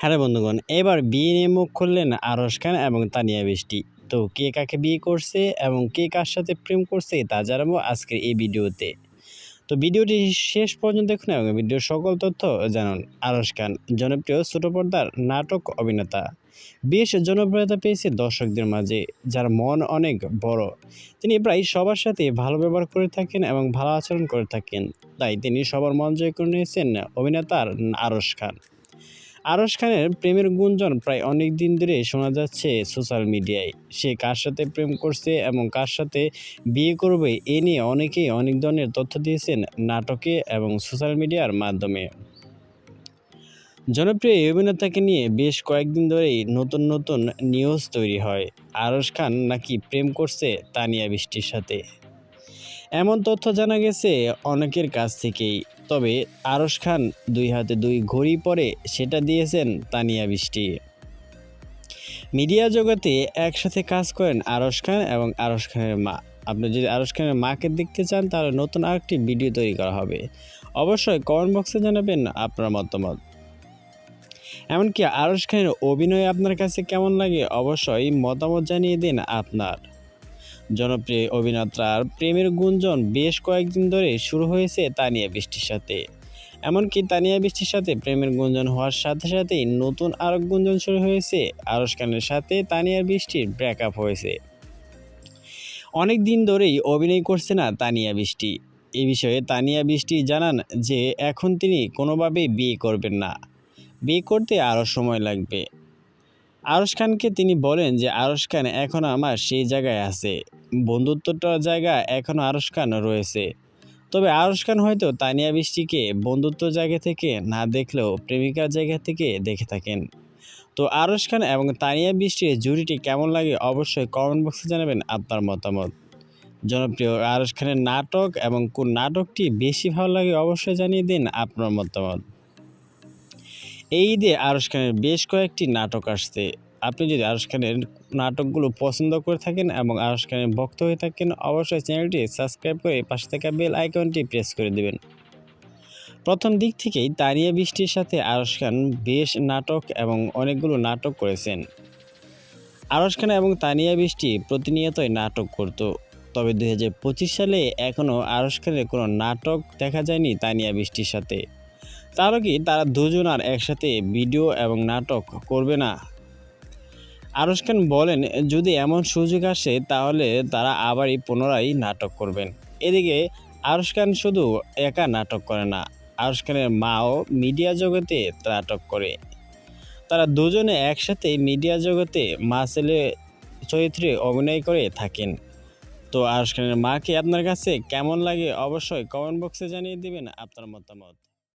Hello বন্ধুগণ, এবার বিয়ে নিয়ে মুখ খুললেন আরশ খান এবং তানিয়া বৃষ্টি। তো কে কাকে বিয়ে করছে এবং কে কার সাথে প্রেম করছে তা জানাব আজকের এই ভিডিওতে। তো ভিডিওটি শেষ পর্যন্ত দেখুন এবং ভিডিওর সকল তথ্য জানুন। আরশ খান, জনপ্রিয় ছোট পর্দার নাটক অভিনেতা। বেশ জনপ্রিয়তা পেয়েছে দর্শকদের মাঝে, যার মন অনেক বড়। তিনি প্রায় সবার সাথে ভালো ব্যবহার করে থাকেন এবং ভালো আচরণ করে থাকেন। তাই তিনি সবার মন জয় করে নিয়েছেন অভিনেতার আরশ খান। আরশ খানের প্রেমের গুঞ্জন প্রায় অনেক দিন ধরে শোনা যাচ্ছে সোশ্যাল মিডিয়ায়। সে কার সাথে প্রেম করছে এবং কার সাথে বিয়ে করবে এ নিয়ে অনেকেই অনেক ধরনের তথ্য দিয়েছেন নাটকে এবং সোশ্যাল মিডিয়ার মাধ্যমে। জনপ্রিয় অভিনেতাকে নিয়ে বেশ কয়েকদিন ধরেই নতুন নতুন নিউজ তৈরি হয়। আরশ খান নাকি প্রেম করছে তানিয়া বৃষ্টির সাথে। এমন তথ্য জানা গেছে অনেকের কাছ থেকেই। তবে আরশ খান দুই হাতে দুই ঘড়ি পরে সেটা দিয়েছেন তানিয়া বৃষ্টি। মিডিয়া জগতে একসাথে কাজ করেন আরশ খান এবং আরশ খানের মা। আপনি যদি আরশ খানের মাকে দেখতে চান, তাহলে নতুন আরেকটি ভিডিও তৈরি করা হবে। অবশ্যই কমেন্ট বক্সে জানাবেন আপনার মতামত। এমনকি আরশ খানের অভিনয় আপনার কাছে কেমন লাগে, অবশ্যই মতামত জানিয়ে দিন আপনার। জনপ্রিয় অভিনেতার প্রেমের গুঞ্জন বেশ কয়েকদিন ধরে শুরু হয়েছে তানিয়া বৃষ্টির সাথে। এমনকি তানিয়া বৃষ্টির সাথে প্রেমের গুঞ্জন হওয়ার সাথে সাথেই নতুন আরও গুঞ্জন শুরু হয়েছে। আরশ খানের সাথে তানিয়া বৃষ্টির ব্রেকআপ হয়েছে। অনেক দিন ধরেই অভিনয় করছে না তানিয়া বৃষ্টি। এ বিষয়ে তানিয়া বৃষ্টি জানান যে, এখন তিনি কোনোভাবেই বিয়ে করবেন না। বিয়ে করতে আরও সময় লাগবে। আরশ খানকে তিনি বলেন যে, আরশ খান এখনও আমার সেই জায়গায় আছে। বন্ধুত্বটার জায়গা এখনও আরশ খান রয়েছে। তবে আরশ খান হয়তো তানিয়া বৃষ্টিকে বন্ধুত্ব জায়গা থেকে না দেখলেও প্রেমিকার জায়গা থেকে দেখে থাকেন। তো আরশ খান এবং তানিয়া বৃষ্টির জুড়িটি কেমন লাগে অবশ্যই কমেন্ট বক্সে জানাবেন আপনার মতামত। জনপ্রিয় আরশ খানের নাটক এবং কোন নাটকটি বেশি ভালো লাগে অবশ্যই জানিয়ে দিন আপনার মতামত। এই ঈদে আরশ খানের বেশ কয়েকটি নাটক আসছে, আপনি যদি আরশ খানের নাটকগুলো পছন্দ করে থাকেন এবং আরশ খানের ভক্ত হয়ে থাকেন, অবশ্যই চ্যানেলটি সাবস্ক্রাইব করে পাশে থাকা বেল আইকনটি প্রেস করে দেবেন। প্রথম দিক থেকেই তানিয়া বৃষ্টির সাথে আরশ খান বেশ নাটক এবং অনেকগুলো নাটক করেছেন। আরশ খান এবং তানিয়া বৃষ্টি প্রতিনিয়তই নাটক করত, তবে দু হাজার পঁচিশ সালে এখনও আরশ খানের কোনো নাটক দেখা যায়নি তানিয়া বৃষ্টির সাথে। তারও কি তারা দুজন আর একসাথে ভিডিও এবং নাটক করবে না? আরশ খান বলেন, যদি এমন সুযোগ আসে, তাহলে তারা আবারই পুনরায় নাটক করবেন। এদিকে আরশ খান শুধু একা নাটক করে না, আরশ খানের মাও মিডিয়া জগতে নাটক করে। তারা দুজনে একসাথে মিডিয়া জগতে মা ছেলে চরিত্রে অভিনয় করে থাকেন। তো আরশ খানের মাকে আপনার কাছে কেমন লাগে অবশ্যই কমেন্ট বক্সে জানিয়ে দিবেন আপনার মতামত।